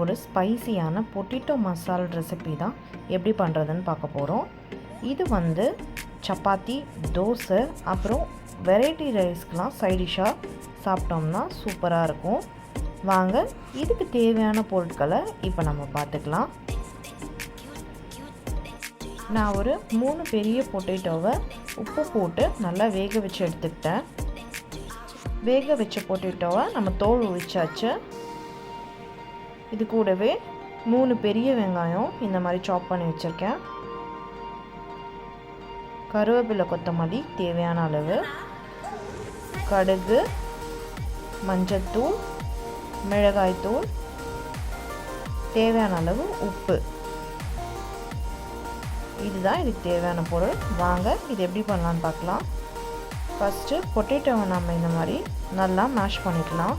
ஒரு ஸ்பைசியான பொட்டிட்டோ மசால் ரெசிபி தான் எப்படி பண்ணுறதுன்னு பார்க்க போகிறோம் இது வந்து சப்பாத்தி தோசை அப்புறம் வெரைட்டி ரைஸ்க்கெலாம் சைடிஷாக சாப்பிட்டோம்னா சூப்பராக இருக்கும். வாங்க இதுக்கு தேவையான பொருட்களை இப்போ நம்ம பார்த்துக்கலாம். நான் ஒரு மூணு பெரிய பொட்டேட்டோவை உப்பு போட்டு நல்லா வேக வச்சு எடுத்துக்கிட்டேன். வேக வச்ச பொட்டேட்டோவை நம்ம தோல் உரிச்சாச்சு. இது கூடவே மூணு பெரிய வெங்காயம் இந்த மாதிரி சாப் பண்ணி வச்சுருக்கேன். கருவேப்பிலை கொத்தமல்லி தேவையான அளவு. கடுகு மஞ்சத்தூள் மிளகாய்த்தூள். தேவையான அளவு உப்பு. இதுதான் இதுக்கு தேவையான பொருள். வாங்க இது எப்படி பண்ணலான்னு பார்க்கலாம். ஃபஸ்ட்டு பொட்டேட்டோவை நம்ம இந்த மாதிரி நல்லா மேஷ் பண்ணிக்கலாம்.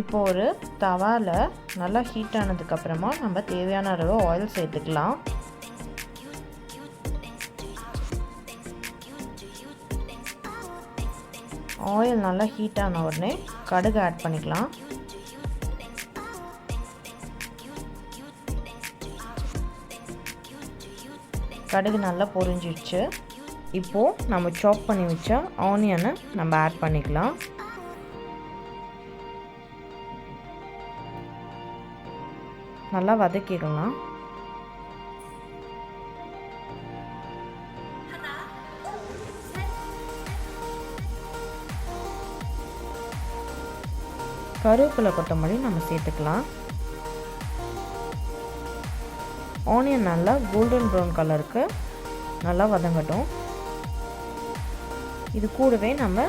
இப்போ ஒரு தவாவில் நல்லா ஹீட் ஆனதுக்கப்புறமா நம்ம தேவையான அளவு ஆயில் சேர்த்துக்கலாம். ஆயில் நல்லா ஹீட் ஆன உடனே கடுகு ஆட் பண்ணிக்கலாம். கடுகு நல்லா பொரிஞ்சிடுச்சு. இப்போது நம்ம சாப் பண்ணி வச்ச ஆனியனை நம்ம ஆட் பண்ணிக்கலாம். நல்லா வதக்கிடலாம். கருவேப்பிலை கொத்தமல்லி நம்ம சேர்த்துக்கலாம். ஆனியன் நல்லா கோல்டன் ப்ரௌன் கலருக்கு நல்லா வதங்கட்டும். இது கூடவே நம்ம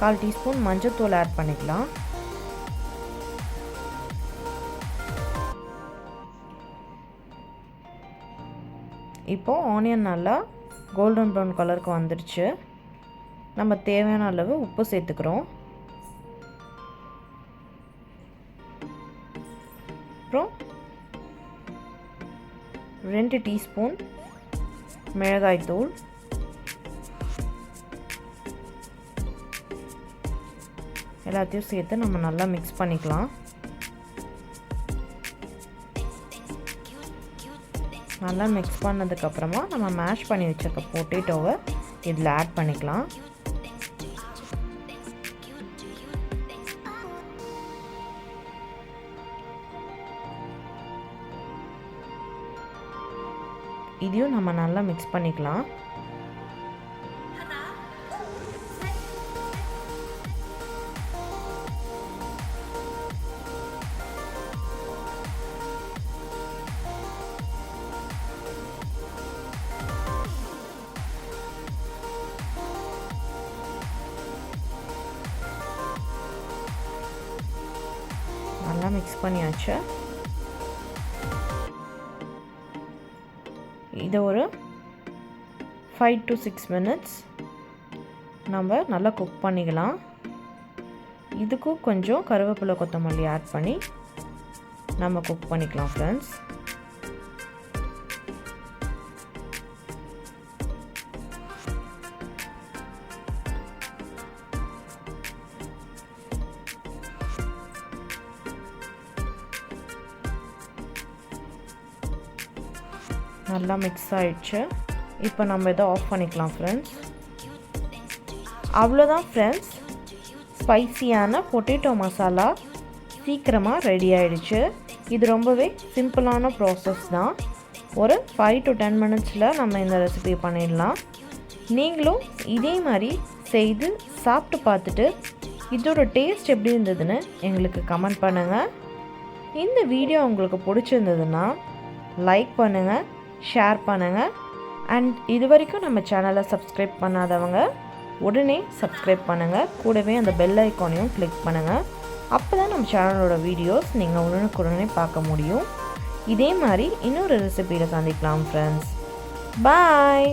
கால் டீஸ்பூன் மஞ்சத்தூள் ஆட் பண்ணிக்கலாம். இப்போது ஆனியன் நல்லா கோல்டன் ப்ரௌன் கலருக்கு வந்துடுச்சு. நம்ம தேவையான அளவு உப்பு சேர்த்துக்கிறோம். அப்புறம் ரெண்டு டீஸ்பூன் மிளகாய்த்தூள் எல்லாத்தையும் சேர்த்து நம்ம நல்லா மிக்ஸ் பண்ணிக்கலாம். நல்லா மிக்ஸ் பண்ணதுக்கப்புறமா நம்ம மேஷ் பண்ணி வச்சுருக்க பொட்டேட்டோவை இதில் ஆட் பண்ணிக்கலாம். இதையும் நம்ம நல்லா மிக்ஸ் பண்ணிக்கலாம். நல்லா மிக்ஸ் பண்ணியாச்சு இதை ஒரு ஃபைவ் டு சிக்ஸ் மினிட்ஸ் நம்ம நல்லா குக் பண்ணிக்கலாம் இதுக்கும் கொஞ்சம் கருவேப்பிலை கொத்தமல்லி ஆட் பண்ணி நம்ம குக் பண்ணிக்கலாம் ஃப்ரெண்ட்ஸ் நல்லா மிக்ஸ் ஆகிடுச்சு இப்போ நம்ம இதை ஆஃப் பண்ணிக்கலாம் ஃப்ரெண்ட்ஸ் அவ்வளோதான் ஃப்ரெண்ட்ஸ் ஸ்பைசியான பொட்டேட்டோ மசாலா சீக்கிரமாக ரெடி ஆகிடுச்சு இது ரொம்பவே சிம்பிளான ப்ராசஸ் தான். ஒரு ஃபைவ் டு டென் மினிட்ஸில் நம்ம இந்த ரெசிபி பண்ணிடலாம். நீங்களும் இதே மாதிரி செய்து சாப்பிட்டு பார்த்துட்டு இதோட டேஸ்ட் எப்படி இருந்ததுன்னு எங்களுக்கு கமெண்ட் பண்ணுங்கள் இந்த வீடியோ உங்களுக்கு பிடிச்சிருந்ததுன்னா லைக் பண்ணுங்கள் ஷேர் பண்ணுங்கள் அண்ட் இது வரைக்கும் நம்ம சேனலை சப்ஸ்கிரைப் பண்ணாதவங்க உடனே சப்ஸ்கிரைப் பண்ணுங்கள் கூடவே அந்த பெல் ஐக்கானையும் கிளிக் பண்ணுங்கள் அப்போ தான் நம்ம சேனலோட வீடியோஸ் நீங்கள் உடனுக்குடனே பார்க்க முடியும். இதே மாதிரி இன்னொரு ரெசிபியில் சந்திக்கலாம் ஃப்ரெண்ட்ஸ் பாய்